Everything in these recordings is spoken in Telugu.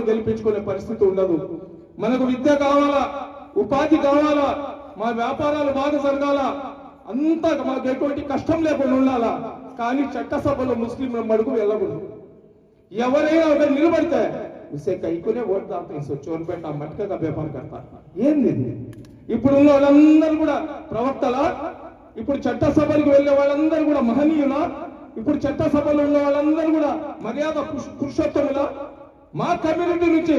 గెలిపించుకునే పరిస్థితి ఉండదు. మనకు విద్య కావాలా? ఉపాధి కావాలా? మా వ్యాపారాలు బాగా జరగాల? అంతా మాకు ఎటువంటి కష్టం లేకుండా ఉండాలా? కానీ చట్టసభలో ముస్లింల మడుగు వెళ్ళకూడదు. ఎవరైనా ఒక నిలబడితే ఉసే కైకునే ఓటు దాపేసి సో చోరుపేట మట్కగా వ్యాపారం కడతారు. ఏంది ఇప్పుడు ఉన్న వాళ్ళందరూ కూడా ప్రవక్తల? ఇప్పుడు చట్టసభలకు వెళ్ళే వాళ్ళందరూ కూడా మహనీయుల? ఇప్పుడు చట్టసభలో ఉన్న వాళ్ళందరూ కూడా మర్యాద పురుషోత్తముల? మా కమ్యూనిటీ నుంచి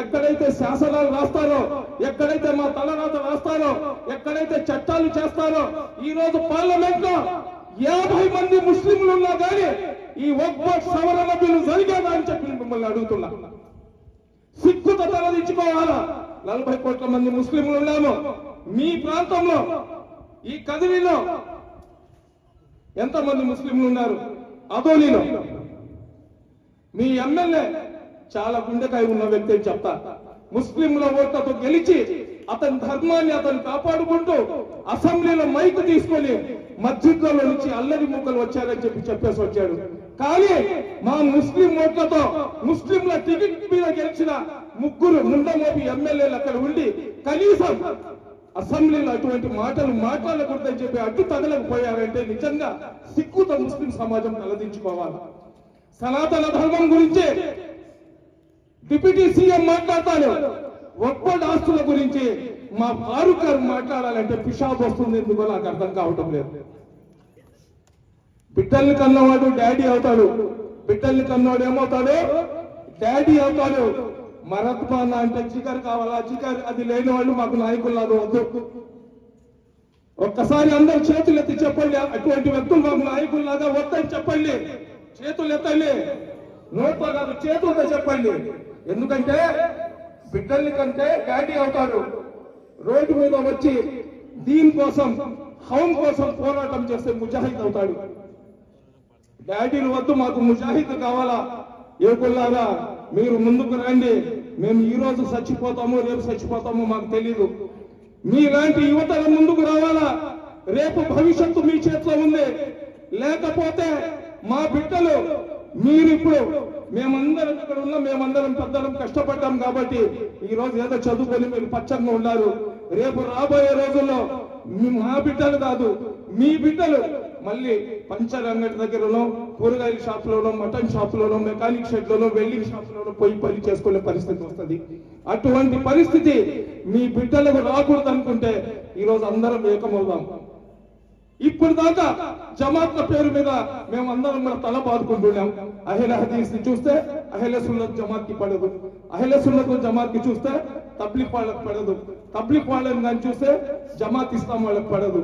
ఎక్కడైతే శాసనాలు రాస్తారో ఎక్కడైతే మా తలరాత రాస్తారో ఎక్కడైతే చట్టాలు చేస్తారో ఈ రోజు పార్లమెంట్లో యాభై మంది ముస్లింలు ఉన్నా కానీ ఈ ఒక్క సవరణ బిల్లు జరిగేదా అని చెప్పి మిమ్మల్ని అడుగుతున్నా. సిక్కుతో తలదించుకోవాలా నలభై కోట్ల మంది ముస్లింలు ఉన్నాము. మీ ప్రాంతంలో ఈ కదిరిలో ఎంతమంది ముస్లింలు ఉన్నారు? అదోలీలో. మీ ఎమ్మెల్యే చాలా గుండెకాయ ఉన్న వ్యక్తి అని చెప్తా. ముస్లింల ఓట్లతో గెలిచి అతని ధర్మాన్ని అతను కాపాడుకుంటూ అసెంబ్లీలో మైక్ తీసుకొని మస్జిద్లలో నుంచి అల్లరి ముక్కలు వచ్చారని చెప్పి చెప్పేసి వచ్చాడు. కానీ మా ముస్లిం ఓట్లతో ముస్లింల టికెట్ మీద గెలిచిన ముగ్గురు ముండమోపి ఎమ్మెల్యేలు అక్కడ ఉండి కనీసం అసెంబ్లీలో అటువంటి మాటలు మాట్లాడకూడదని చెప్పి అడ్డు తగలకపోయారంటే నిజంగా సిక్కుతో ముస్లిం సమాజం తలదించుకోవాలి. సనాతన ధర్మం గురించి డిప్యూటీ సీఎం మాట్లాడతాడు. ఒక్కటి ఆస్తుల గురించి మా ఫారూక్ గారు మాట్లాడాలంటే పిషాబ్ వస్తుంది ఎందుకో నాకు అర్థం కావటం లేదు. బిడ్డల్ని కన్నవాడు డాడీ అవుతాడు. బిడ్డల్ని కన్నవాడు ఏమవుతాడు? డాడీ అవుతాడు. మరత్మాన అంటే చికర్ కావాలా? చికర్ అది లేని వాళ్ళు మాకు నాయకుల్లాగా వద్దు. ఒక్కసారి అందరు చేతులు ఎత్తి చెప్పండి. అటువంటి వ్యక్తులు మాకు నాయకుల్లాగా వద్దని చెప్పండి. చేతులు ఎత్తండి. నోట్లో కాదు చేతులతో చెప్పండి. ఎందుకంటే బిడ్డల్ని కంటే డాడీ అవుతాడు. రోడ్డు మీద వచ్చి దీని కోసం హౌం కోసం పోరాటం చేస్తే ముజాహిద్ అవుతాడు. డాడీలు వద్దు మాకు ముజాహిద్ కావాలా? యువకుల్లాగా మీరు ముందుకు రండి. మేము ఈ రోజు చచ్చిపోతాము రేపు చచ్చిపోతాము మాకు తెలీదు. మీలాంటి యువతల ముందుకు రావాలా? రేపు భవిష్యత్తు మీ చేతిలో ఉంది. లేకపోతే మా బిడ్డలు మీరిప్పుడు మేమందరం ఇక్కడ ఉన్నాం మేమందరం పెద్దలం కష్టపడ్డాం కాబట్టి ఈ రోజు ఏదో చదువుకొని మీరు పచ్చంగా ఉన్నారు. రేపు రాబోయే రోజుల్లో మా బిడ్డలు కాదు మీ బిడ్డలు మళ్ళీ పంచర్ అంగడి దగ్గరలో కూరగాయల షాప్ లోనో మటన్ షాప్ లోనో మెకానిక్ షెడ్ లోనో వెల్డింగ్ షాప్ లోనో పోయి పని చేసుకునే పరిస్థితి వస్తుంది. అటువంటి పరిస్థితి మీ బిడ్డలకు రాకూడదు అనుకుంటే ఈ రోజు అందరం ఏకమవుదాం. ఇప్పుడు దాకా జమాత్ల పేరు మీద మేము అందరం మన తల బాదుకుంటున్నాం అహిల హదీస్ని చూస్తే అహిల సున్నత్ జమాత్కి పడదు. అహిల సున్నత్ జమాత్కి చూస్తే తబ్లిక్ వాళ్ళకి పడదు. తబ్లిక్ వాళ్ళని కానీ చూస్తే జమాత్ ఇస్లాం వాళ్ళకి పడదు.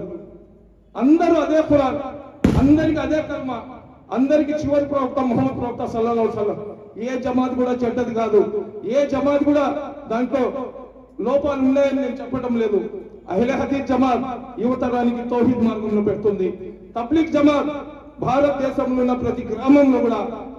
అందరూ అదే కురాన్ అందరికి అదే కర్మ. అందరికి చివరి ప్రవక్త మొహమ్మద్ ప్రవక్త సల్లల్లాహు సల్లం ఏ జమాత్ కూడా చెడ్డది కాదు. ఏ జమాత్ కూడా దాంట్లో లోపాలు ఉన్నాయని నేను చెప్పడం లేదు. అహిల హదీస్ జమాత్ యువతరానికి తౌహీద్ మార్గంలో పెడుతుంది. తబ్లిక్ జమాత్ భారతదేశంలో ఉన్న ప్రతి గ్రామంలో కూడా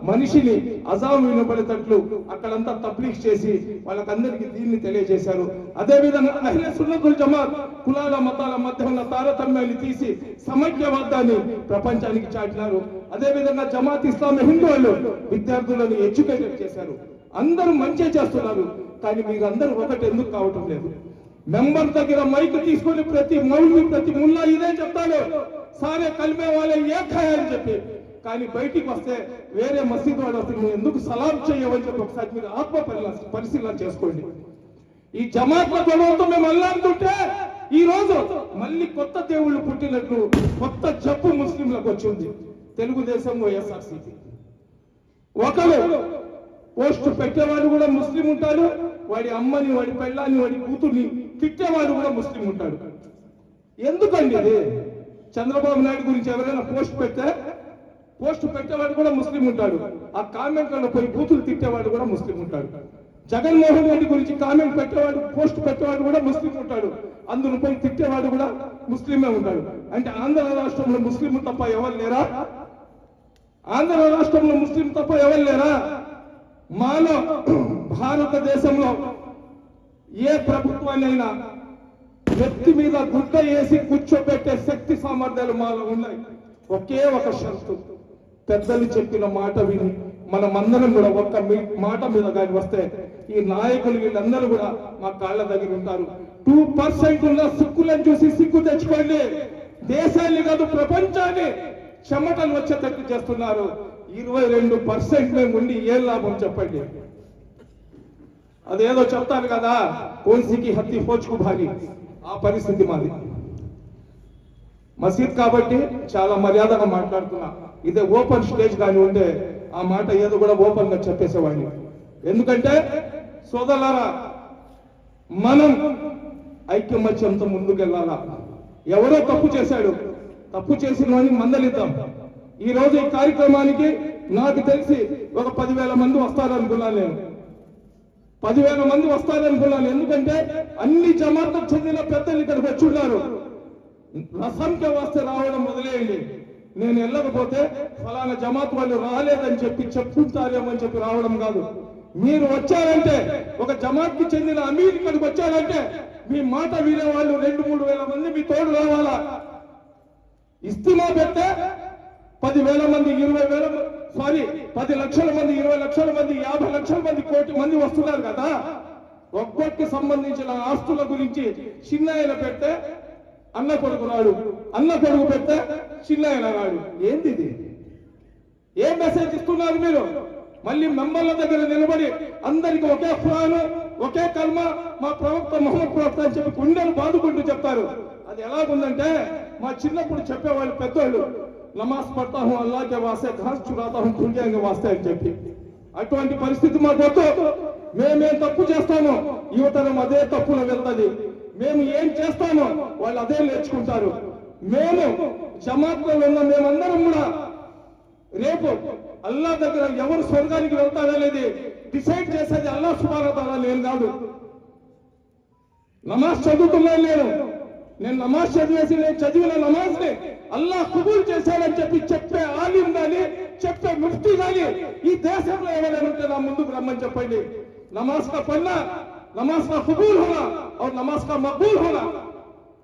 మనిషిని అజాం వినబడేటట్లు అక్కడంతా తబ్లీక్ చేసి వాళ్ళకందరికీ దీన్ని తెలియజేశారు. అదే విధంగా అహిల సున్నతుల్ జమాత్ కులాల మతాల మధ్య ఉన్న తారతమ్యాన్ని తీసి సమైక్యవాదాన్ని ప్రపంచానికి చాటినారు. అదే విధంగా జమాత్ ఇస్లాం హిందూ వాళ్ళు విద్యార్థులను ఎడ్యుకేటెడ్ చేశారు. అందరూ మంచి చేస్తున్నారు. కానీ మీరందరూ ఒకటి ఎందుకు కావటం లేదు. మెంబర్ దగ్గర మైక్ తీసుకొని ప్రతి మౌలి ప్రతి ముల్లా ఇదే చెప్తాను. సారే కలిమే వాళ్ళే ఏకాయ అని చెప్పి. కానీ బయటికి వస్తే వేరే మసీద్ వాడు వస్తే నువ్వు ఎందుకు సలాం చేయవని చెప్పి ఒకసారి మీరు ఆత్మ పరిశీలన చేసుకోండి. ఈ జమాత్ల గొడవతో మేము అల్లాడుతుంటే ఈ రోజు మళ్ళీ కొత్త దేవుళ్ళు పుట్టినట్లు కొత్త జబ్బు ముస్లింలకు వచ్చింది తెలుగుదేశం వైఎస్ఆర్సీపీ. ఒకరు పోస్ట్ పెట్టేవాడు కూడా ముస్లిం ఉంటారు వాడి అమ్మని వాడి పెళ్ళాన్ని వాడి కూతుర్ని తిట్టేవాడు కూడా ముస్లిం ఉంటాడు. ఎందుకండి ఇది? చంద్రబాబు నాయుడు గురించి ఎవరైనా పోస్ట్ పెడితే పోస్ట్ పెట్టేవాడు కూడా ముస్లిం ఉంటాడు. ఆ కామెంట్లలో పోయి బూతులు తిట్టేవాడు కూడా ముస్లిం ఉంటాడు. జగన్మోహన్ రెడ్డి గురించి కామెంట్ పెట్టేవాడు పోస్ట్ పెట్టేవాడు కూడా ముస్లిం ఉంటాడు. అందులో పోయి తిట్టేవాడు కూడా ముస్లిమే ఉంటాడు. అంటే ఆంధ్ర రాష్ట్రంలో ముస్లిం తప్ప ఎవరు లేరా? ఆంధ్ర రాష్ట్రంలో ముస్లిం తప్ప ఎవరు లేరా? మాలో భారతదేశంలో ఏ ప్రభుత్వాన్నైనా వ్యక్తి మీద గుడ్డ వేసి కూర్చోబెట్టే శక్తి సామర్థ్యాలు మాలో ఉన్నాయి. ఒకే ఒక షరతు. పెద్దలు చెప్పిన మాట విని మనమందరం కూడా ఒక్క మీ- మాట మీద కానీ వస్తే ఈ నాయకులు వీళ్ళందరూ కూడా మా కాళ్ళ దగ్గర ఉంటారు. టూ పర్సెంట్ ఉన్న సిక్కులను చూసి సిక్కు తెచ్చుకోండి. దేశాన్ని కాదు ప్రపంచాన్ని చెమటలు వచ్చేటట్టు చేస్తున్నారు. ఇరవై రెండు పర్సెంట్ మేము ఉండి ఏం లాభం చెప్పండి? అదేదో చెప్తారు కదా కోన్సీకి హత్తి ఫోజ్కు భారీ. ఆ పరిస్థితి మాది. మసీద్ కాబట్టి చాలా మర్యాదగా మాట్లాడుతున్నా. ఇదే ఓపెన్ స్టేజ్ కానీ ఉంటే ఆ మాట ఏదో కూడా ఓపెన్గా చెప్పేసేవాడిని. ఎందుకంటే సోదరులారా మనం ఐక్యమత్యంతో ముందుకెళ్ళాలా? ఎవరో తప్పు చేశాడు. తప్పు చేసిన వాడిని మందలిద్దాం. ఈ రోజు ఈ కార్యక్రమానికి నాకు తెలిసి ఒక పదివేల మంది వస్తారనుకున్నాను నేను. పదివేల మంది వస్తారనుకున్నాను ఎందుకంటే అన్ని జమాతకు చెందిన పెద్దలు ఇక్కడికి వచ్చి ఉన్నారు. రసంకే వస్తే రావడం మొదలైంది నేను వెళ్ళకపోతే ఫలానా జమాత్ వాళ్ళు రాలేదని చెప్పి చెప్పుకుంటారేమో అని చెప్పి రావడం కాదు. మీరు వచ్చారంటే ఒక జమాత్కి చెందిన అమీర్ ఇక్కడికి వచ్చారంటే మీ మాట వినే వాళ్ళు రెండు మూడు వేల మంది మీ తోడు రావాలా? ఇస్తిమా పెడితే పదివేల మంది ఇరవై వేల సారీ పది లక్షల మంది ఇరవై లక్షల మంది యాభై లక్షల మంది కోటి మంది వస్తున్నారు కదా? ఒక్కొక్కటి సంబంధించిన ఆస్తుల గురించి చిన్నాయన పెడితే అన్న కొడుకు రాడు అన్న కొడుకు పెడితే చిన్నాయన రాడు. ఏంది ఇది మెసేజ్ ఇస్తున్నారు మీరు? మళ్ళీ మెంబర్ల దగ్గర నిలబడి అందరికి ఒకే ఖురాను ఒకే కర్మ మా ప్రవక్త మొహమ్మద్ ప్రవక్త అని చెప్పి గుండెలు బాదుకుంటూ చెప్తారు. అది ఎలాగుందంటే మా చిన్నప్పుడు చెప్పేవాళ్ళు పెద్దోళ్ళు నమాజ్ పడతా హూ అల్లాకే వాస్తే ఘాస్ చురాతా హూ దునియాకి వాస్తే అని చెప్పి అటువంటి పరిస్థితి మాకు మేమేం తప్పు చేస్తామో యువతరం అదే తప్పున వెళ్తుంది మేము ఏం చేస్తామో వాళ్ళు అదే నేర్చుకుంటారు మేము జమాత్లో ఉన్న మేమందరం కూడా రేపు అల్లా దగ్గర ఎవరు స్వర్గానికి వెళ్తారనేది డిసైడ్ చేసేది అల్లా సుబారతారా నేను కాదు నమాజ్ చదువుతున్నాను నేను నేను నమాజ్ చదివేసి నేను చదివిన నమాజ్ని అల్లా కుబూల్ చేశాడని చెప్పి చెప్పే ఆలిం గాని చెప్పే ముఫ్తి గాని ఈ దేశంలో ఎవరైనా ఉంటే నా ముందుకు రమ్మని చెప్పండి. నమాజ్ కా పన్నా నమాజ్ కా కుబూల్ హోనా और నమాజ్ కా మక్బూల్ హోనా?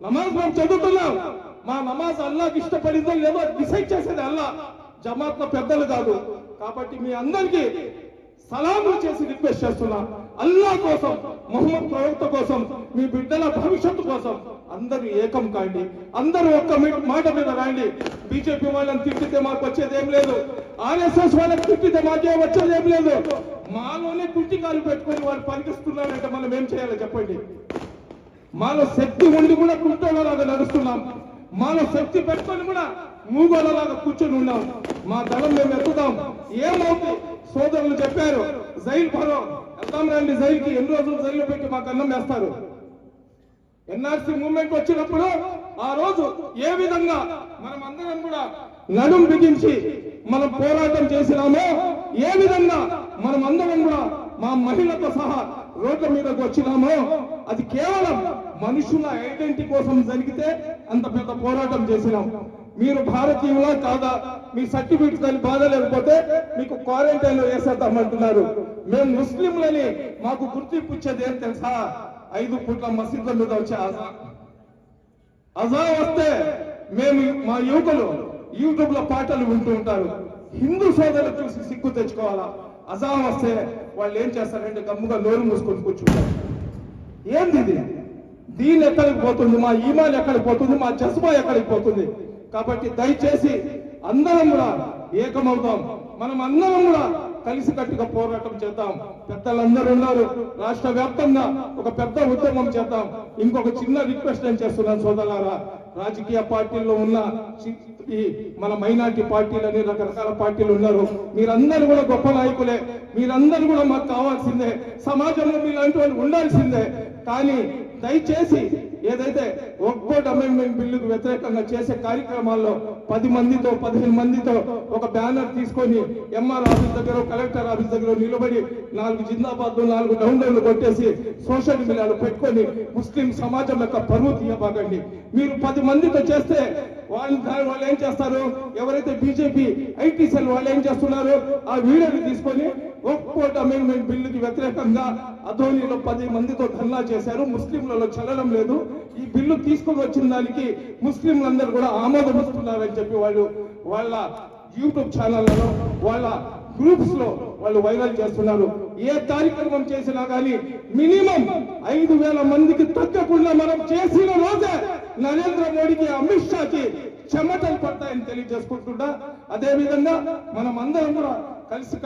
నమాజ్ మనం చదువుతున్నాం. మా నమాజ్ అల్లాకి ఇష్టపడిందో లేదో డిసైడ్ చేసేది అల్లా జమాత్ పెద్దలు కాదు. కాబట్టి మీ అందరికీ సలాములు చేసి రిక్వెస్ట్ చేస్తున్నాం. అల్లా కోసం మొహమ్మద్ ప్రవక్త కోసం మీ బిడ్డల భవిష్యత్తు కోసం అందరూ ఏకం కాండి. అందరూ ఒక్క మీ- మాట మీద రాండి. బీజేపీ వాళ్ళని తిట్టితే మాకు వచ్చేది ఏం లేదు. ఆర్ఎస్ఎస్ వాళ్ళని తిట్టితే మాకే వచ్చేది ఏం లేదు. మాలోనే కుట్టికాలు పెట్టుకొని వాళ్ళు పనికిస్తున్నారంటే మనం ఏం చేయాలో చెప్పండి. మాలో శక్తి ఉండి కూడా కుంటోళ్ళలాగా నడుస్తున్నాం. మాలో శక్తి పెట్టుకొని కూడా మూగోలలాగా కూర్చొని ఉన్నాం. మా దళం మేము ఎత్తుదాం ఏమవుతుంది సోదరులు చెప్పారు జైలు భరో వెళ్తాం జైలుకి ఎన్ని రోజులు జైలు పెట్టి మాకు అన్నం వేస్తారు? ఎన్ఆర్సీ మూవ్మెంట్ వచ్చినప్పుడు ఆ రోజు ఏ విధంగా మనం అందరం కూడా నడుం బిగించి మనం పోరాటం చేసినామో ఏ విధంగా మనం అందరం కూడా మా మహిళతో సహా రోడ్ల మీదకు వచ్చినామో అది కేవలం మనుషుల ఐడెంటిటీ కోసం జరిగితే అంత పెద్ద పోరాటం చేసినాం. మీరు భారతీయులా కాదా? మీ సర్టిఫికెట్ కానీ బాధ లేకపోతే మీకు క్వారంటైన్లో వేసేద్దామంటున్నారు. మేము ముస్లింలని మాకు గుర్తింపు ఇచ్చేది ఏం తెలుసా? ఐదు పూట్ల మసీద్ల మీద వచ్చే అజా. అజా వస్తే మేము మా యువకులు యూట్యూబ్లో పాటలు వింటూ ఉంటారు. హిందూ సోదరులు చూసి సిగ్గు తెచ్చుకోవాలా? అజా వస్తే వాళ్ళు ఏం చేస్తారంటే గమ్ముగా నోరు మూసుకొని కూర్చుంటారు. ఏంది ఇది? దీని ఎక్కడికి పోతుంది? మా ఈమాన్ ఎక్కడికి పోతుంది? మా జస్బా ఎక్కడికి పోతుంది? కాబట్టి దయచేసి అందరం కూడా ఏకమవుదాం. మనం అందరం కూడా కలిసి కట్టుగా పోరాటం చేద్దాం. పెద్దలందరూ ఉన్నారు. రాష్ట్ర వ్యాప్తంగా ఒక పెద్ద ఉద్యమం చేద్దాం. ఇంకొక చిన్న రిక్వెస్ట్ నేను చేస్తున్నాను సోదరులారా. రాజకీయ పార్టీల్లో ఉన్న ఈ మన మైనార్టీ పార్టీలని రకరకాల పార్టీలు ఉన్నారు. మీరందరూ కూడా గొప్ప నాయకులే. మీరందరూ కూడా మాకు కావాల్సిందే. సమాజంలో మీలాంటి వాళ్ళు ఉండాల్సిందే. కానీ దయచేసి ఏదైతే ఒక్కోట్ అమెండ్మెంట్ బిల్లుకు వ్యతిరేకంగా చేసే కార్యక్రమాల్లో పది మందితో పదిహేను మందితో ఒక బ్యానర్ తీసుకొని ఎంఆర్ ఆఫీస్ దగ్గర కలెక్టర్ ఆఫీస్ దగ్గర నిలబడి నాలుగు జిందాబాద్లు నాలుగు డౌన్లు కొట్టేసి సోషల్ మీడియాలో పెట్టుకొని ముస్లిం సమాజం యొక్క పరువు తీయబాకండి మీరు పది మందితో చేస్తే వాళ్ళు వాళ్ళు ఏం చేస్తారు? ఎవరైతే బీజేపీ ఐటీ సెల్ వాళ్ళు ఏం చేస్తున్నారు? ఆ వీడియోని తీసుకొని ఒక్కోటి అమెండ్మెంట్ బిల్లుకి వ్యతిరేకంగా అధోనిలో పది మందితో ధర్నా చేశారు. ముస్లింలలో చలనం లేదు. ఈ బిల్లు తీసుకొని వచ్చిన దానికి ముస్లింలందరూ కూడా ఆమోదం ఇస్తున్నారని చెప్పి వాళ్ళు వాళ్ళ యూట్యూబ్ ఛానళ్ళలో వాళ్ళ గ్రూప్స్లో వాళ్ళు వైరల్ చేస్తున్నారు. ఏ కార్యక్రమం చేసినా కానీ మినిమం ఐదు వేల మందికి తగ్గకుండా మనం చేసిన రోజే నరేంద్ర మోడీకి అమిత్ షాకి చెమటలు పడతాయని తెలియజేసుకుంటుంటా అదే విధంగా మనం అందరం కూడా కలిసి